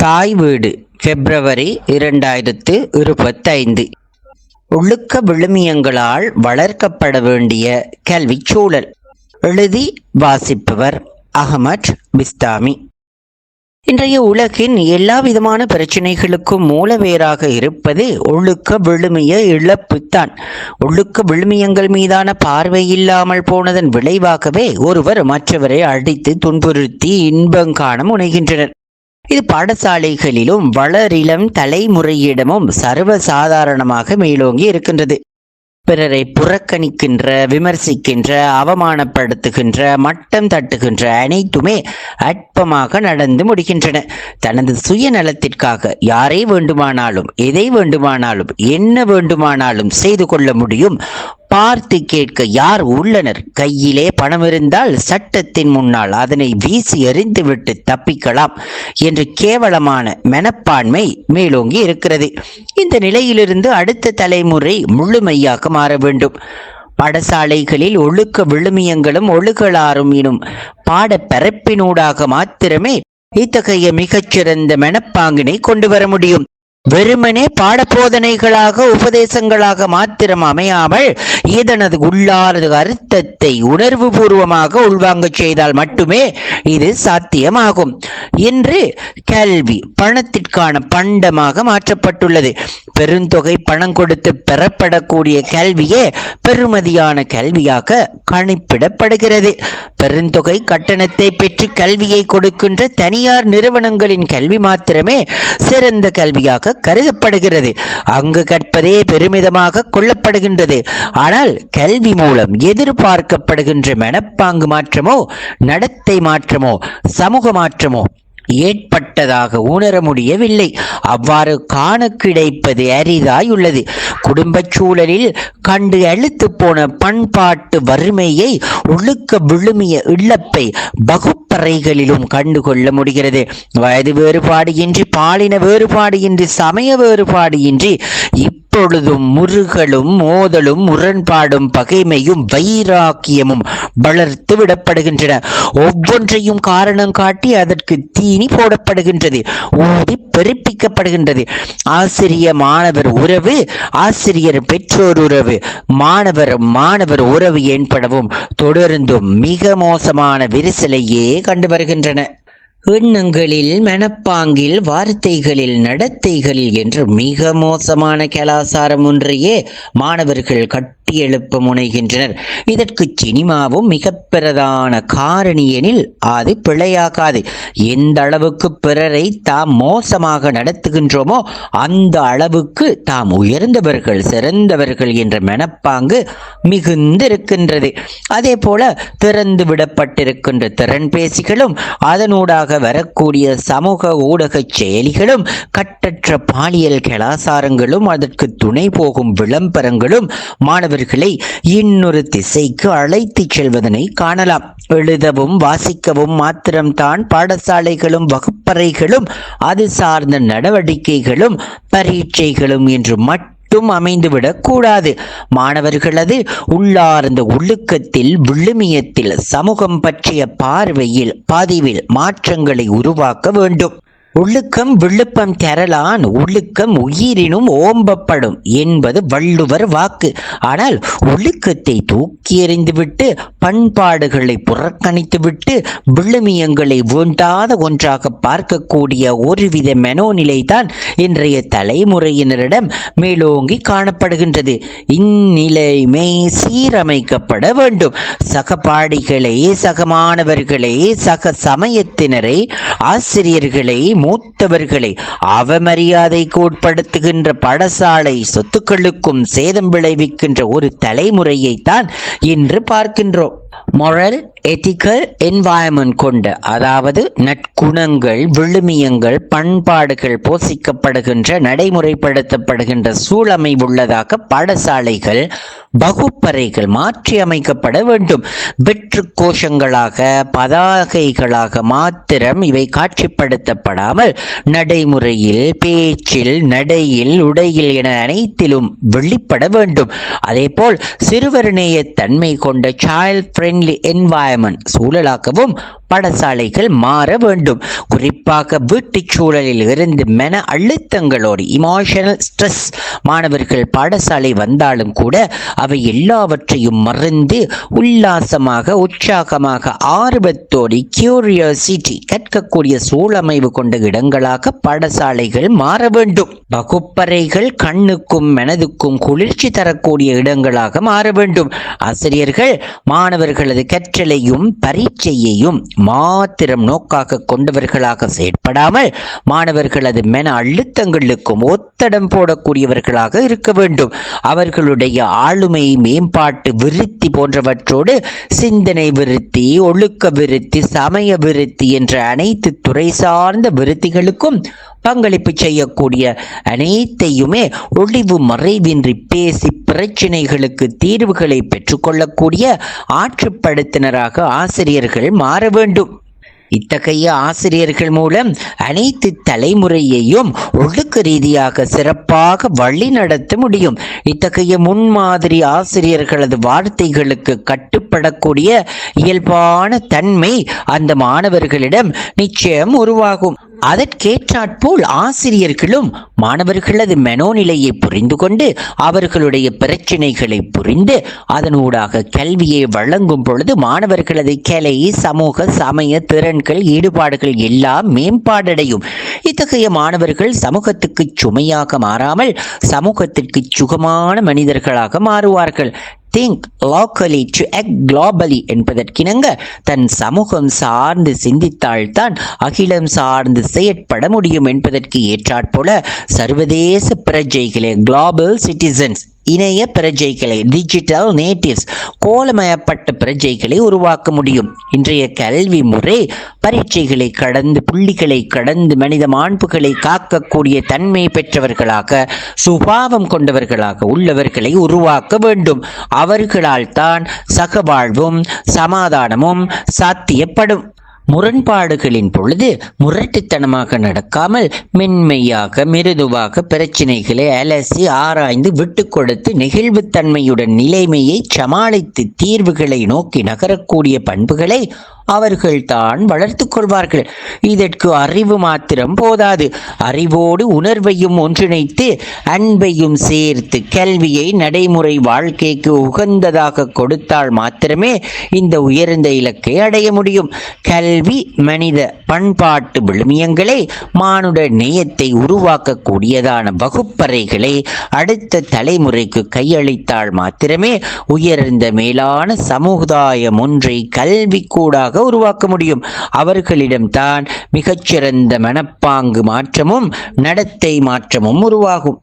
தாய் வீடு பிப்ரவரி இரண்டாயிரத்து இருபத்தைந்து. ஒழுக்க விழுமியங்களால் வளர்க்கப்பட வேண்டிய கல்வி சூழல். எழுதி வாசிப்பவர் அகமட் பிஸ்தாமி. இன்றைய உலகின் எல்லா விதமான பிரச்சனைகளுக்கும் மூலவேராக இருப்பது ஒழுக்க விழுமிய இழப்புத்தான். ஒழுக்க விழுமியங்கள் மீதான பார்வை இல்லாமல் போனதன் விளைவாகவே ஒருவர் மற்றவரை அடித்து துன்புறுத்தி இன்பம் காண முனைகின்றனர். இது பாடசாலைகளிலும் வளரிளம் தலைமுறையிடமும் சர்வசாதாரணமாக மேலோங்கி இருக்கின்றது. பிறரை புறக்கணிக்கின்ற விமர்சிக்கின்ற அவமானப்படுத்துகின்ற மட்டம் தட்டுகின்ற அனைத்துமே அற்பமாக நடந்து முடிகின்றன. தனது சுயநலத்திற்காக யாரை வேண்டுமானாலும் எதை வேண்டுமானாலும் என்ன வேண்டுமானாலும் செய்து கொள்ள முடியும். பார்த்து கேட்க யார் உள்ளனர்? கையிலே பணம் இருந்தால் சட்டத்தின் முன்னால் அதனை வீசி எறிந்துவிட்டு தப்பிக்கலாம் என்று கேவலமான மனப்பான்மை மேலோங்கி இருக்கிறது. இந்த நிலையிலிருந்து அடுத்த தலைமுறை முழுமையாக மாற வேண்டும். பாடசாலைகளில் ஒழுக்க விழுமியங்களும் ஒழுகலாறும் எனும் பாடப்பரப்பினூடாக மாத்திரமே இத்தகைய மிகச்சிறந்த மனப்பாங்கினை கொண்டு வர முடியும். வெறுமனே பாடபோதனைகளாக உபதேசங்களாக மாத்திரம் அமையாமல் இதனது உள்ளாரது அர்த்தத்தை உணர்வு பூர்வமாக உள்வாங்கச் செய்தால் மட்டுமே இது சாத்தியமாகும். இன்று கல்வி பணத்திற்கான பண்டமாக மாற்றப்பட்டுள்ளது. பெருந்தொகை பணம் கொடுத்து பெறப்படக்கூடிய கல்வியே பெருமதியான கல்வியாக கணிப்பிடப்படுகிறது. பெருந்தொகை கட்டணத்தை பெற்று கல்வியை கொடுக்கின்ற தனியார் நிறுவனங்களின் கல்வி மாத்திரமே சிறந்த கல்வியாக கருதப்படுகிறது. அங்கு கற்பதே பெருமிதமாக கொள்ளப்படுகின்றது. ஆனால் கல்வி மூலம் எதிர்பார்க்கப்படுகின்ற மனப்பாங்கு மாற்றமோ நடத்தை மாற்றமோ சமூக மாற்றமோ ஏற்பட்டதாக உணர முடியவில்லை. அவ்வாறு காண கிடைப்பது அரிதாய் உள்ளது குடும்பச் சூழலில் கண்டு அழுத்து போன பண்பாட்டு வறுமையை ஒழுக்க விழுமிய இழப்பை வகுப்பறைகளிலும் கண்டுகொள்ள முடிகிறது. வயது வேறுபாடு இன்றி பாலின வேறுபாடு இன்றி சமய வேறுபாடு இன்றி இப்பொழுதும் முருகலும் மோதலும் முரண்பாடும் பகைமையும் வைராக்கியமும் வளர்த்து விடப்படுகின்றன. ஒவ்வொன்றையும் காரணம் காட்டி அதற்கு தீனி போடப்படுகின்றது ஊதி பெருப்பிக்கப்படுகின்றது. ஆசிரிய மாணவர் உறவு ஆசிரியர் பெற்றோர் உறவு மாணவர் மாணவர் உறவு ஏற்படவும் தொடர்ந்தும் மிக மோசமான விரிசலையே கண்டு வருகின்றன. எண்ணங்களில் மனப்பாங்கில் வார்த்தைகளில் நடத்தைகளில் என்று மிக மோசமான கலாசாரம் ஒன்றையே மாணவர்கள் கட்டி எழுப்ப முனைகின்றனர். இதற்கு சினிமாவும் மிக பிரதான காரணி எனில் அது பிழையாகாது. எந்த அளவுக்கு பிறரை தாம் மோசமாக நடத்துகின்றோமோ அந்த அளவுக்கு தாம் உயர்ந்தவர்கள் சிறந்தவர்கள் என்ற மனப்பாங்கு மிகுந்திருக்கின்றது. அதே போல திறந்து விடப்பட்டிருக்கின்ற திறன் பேசிகளும் அதனூடாக வரக்கூடிய சமூக ஊடக செயலிகளும் கட்டற்ற பாலியல் கலாசாரங்களும் அதற்கு துணை போகும் விளம்பரங்களும் மாணவர் அவர்களை இன்னொரு திசைக்கு அழைத்துச் செல்வதனை காணலாம். எழுதவும் வாசிக்கவும் மாத்திரம்தான் பாடசாலைகளும் வகுப்பறைகளும் அது சார்ந்த நடவடிக்கைகளும் பரீட்சைகளும் என்று மட்டும் மட்டும் அமைந்துவிடக் கூடாது. மாணவர்களது உள்ளார்ந்த ஒழுக்கத்தில் விழுமியத்தில் சமூகம் பற்றிய பார்வையில் பதிவில் மாற்றங்களை உருவாக்க வேண்டும். ஒழுக்கம் விழுப்பம் தரலான் ஒழுக்கம் உயிரினும் ஓம்பப்படும் என்பது வள்ளுவர் வாக்கு. ஆனால் ஒழுக்கத்தை தூக்கி எறிந்துவிட்டு பண்பாடுகளை புறக்கணித்துவிட்டு விழுமியங்களை வேண்டாத ஒன்றாக பார்க்கக்கூடிய ஒருவித மனோநிலைதான் இன்றைய தலைமுறையினரிடம் மேலோங்கி காணப்படுகின்றது. இந்நிலைமை சீரமைக்கப்பட வேண்டும். சகபாடிகளை சக மாணவர்களை சக சமயத்தினரை ஆசிரியர்களை மூத்தவர்களை அவமரியாதைக்கு உட்படுத்துகின்ற படசாலை சொத்துக்களுக்கும் சேதம் விளைவிக்கின்ற ஒரு தலைமுறையைத்தான் இன்று பார்க்கின்றோம். மொரல் எத்திக்கல் என்வாயன்மெண்ட் கொண்ட அதாவது நற்குணங்கள் விழுமியங்கள் பண்பாடுகள் போசிக்கப்படுகின்ற நடைமுறைப்படுத்தப்படுகின்ற சூழமை உள்ளதாக பாடசாலைகள் வகுப்பறைகள் மாற்றி அமைக்கப்பட வேண்டும். வெற்று கோஷங்களாக பதாகைகளாக மாத்திரம் இவை காட்சிப்படுத்தப்படாமல் நடைமுறையில் பேச்சில் நடையில் உடையில் என அனைத்திலும் வெளிப்பட வேண்டும். அதேபோல் சிறுவர் நேயத்தன்மை தன்மை கொண்ட சைல்ட் ஃப்ரெண்ட்லி என்வாயன்மெண்ட் சூழலாக்கவும் பாடசாலைகள் மாற வேண்டும். குறிப்பாக வீட்டுச் சூழலில் இருந்து மன அழுத்தங்களோடு இமோஷனல் ஸ்ட்ரெஸ் மாணவர்கள் பாடசாலை வந்தாலும் கூட அவை எல்லாவற்றையும் மறந்து உல்லாசமாக உற்சாகமாக ஆர்வத்தோடு கியூரியாசிட்டி கற்கக்கூடிய சூழமைவு கொண்ட இடங்களாக பாடசாலைகள் மாற வேண்டும். வகுப்பறைகள் கண்ணுக்கும் மனதுக்கும் குளிர்ச்சி தரக்கூடிய இடங்களாக மாற வேண்டும். ஆசிரியர்கள் மாணவர்களது கற்றலையும் பரீட்சையையும் மாத்திரம் நோக்காக கொண்டவர்களாக செயற்படாமல் மாணவர்களது மன அழுத்தங்களுக்கும் ஒத்தடம் போடக்கூடியவர்களாக இருக்க வேண்டும். அவர்களுடைய ஆளுமை மேம்பாட்டு விருத்தி போன்றவற்றோடு சிந்தனை விருத்தி ஒழுக்க விருத்தி சமய விருத்தி என்ற அனைத்து துறை சார்ந்த விருத்திகளுக்கும் பங்களிப்பு செய்யக்கூடிய அனைத்தையுமே ஒளிவு மறைவின்றி பேசி பிரச்சினைகளுக்கு தீர்வுகளை பெற்றுக்கொள்ளக்கூடிய ஆற்றுப்படுத்தினராக ஆசிரியர்கள் மாற வேண்டும். இத்தகைய ஆசிரியர்கள் மூலம் அனைத்து தலைமுறையையும் ஒழுக்க ரீதியாக சிறப்பாக வழி நடத்த முடியும். இத்தகைய முன்மாதிரி ஆசிரியர்களது வார்த்தைகளுக்கு கட்டுப்படக்கூடிய இயல்பான தன்மை அந்த மாணவர்களிடம் நிச்சயம் உருவாகும். அதற்கேற்றாற்போல் ஆசிரியர்களும் மாணவர்களது மனோநிலையை புரிந்து கொண்டு அவர்களுடைய பிரச்சினைகளை புரிந்து அதனூடாக கல்வியை வழங்கும் பொழுது மாணவர்களது கலை சமூக சமய திறன்கள் ஈடுபாடுகள் எல்லாம் மேம்பாடடையும். இத்தகைய மாணவர்கள் சமூகத்துக்கு சுமையாக மாறாமல் சமூகத்திற்கு சுகமான மனிதர்களாக மாறுவார்கள். Think locally to act globally என்பதற்கிணங்க தன் சமூகம் சார்ந்து சிந்தித்தால்தான் அகிலம் சார்ந்து செயற்பட முடியும் என்பதற்கு ஏற்றாற்போல சர்வதேச பிரஜைகளே குளோபல் சிட்டிசன்ஸ் இணைய பிரஜைகளை டிஜிட்டல் நேட்டிவ்ஸ் கோலமயப்பட்ட பிரஜைகளை உருவாக்க முடியும். இன்றைய கல்வி முறை பரீட்சைகளை கடந்து புள்ளிகளை கடந்து மனித மாண்புகளை காக்கக்கூடிய தன்மை பெற்றவர்களாக சுபாவம் கொண்டவர்களாக உள்ளவர்களை உருவாக்க வேண்டும். அவர்களால் தான் சகவாழ்வும் சமாதானமும் சாத்தியப்படும். முரண்பாடுகளின் பொழுது முரட்டுத்தனமாக நடக்காமல் மென்மையாக மிருதுவாக பிரச்சினைகளை அலசி ஆராய்ந்து விட்டு கொடுத்து நெகிழ்வுத்தன்மையுடன் நிலைமையை சமாளித்து தீர்வுகளை நோக்கி நகரக்கூடிய பண்புகளை அவர்கள் தான் வளர்த்து கொள்வார்கள். இதற்கு அறிவு மாத்திரம் போதாது. அறிவோடு உணர்வையும் ஒன்றிணைத்து அன்பையும் சேர்த்து கல்வியை நடைமுறை வாழ்க்கைக்கு உகந்ததாக கொடுத்தால் மாத்திரமே இந்த உயர்ந்த இலக்கை அடைய முடியும். கல்வி மனித பண்பாட்டு விழுமியங்களை மானுட நேயத்தை உருவாக்கக்கூடியதான வகுப்பறைகளை அடுத்த தலைமுறைக்கு கையளித்தால் மாத்திரமே உயர்ந்த மேலான சமுதாயம் ஒன்றை கல்விக்கூடாக உருவாக்க முடியும். அவர்களிடம்தான் மிகச்சிறந்த மனப்பாங்கு மாற்றமும் நடத்தை மாற்றமும் உருவாகும்.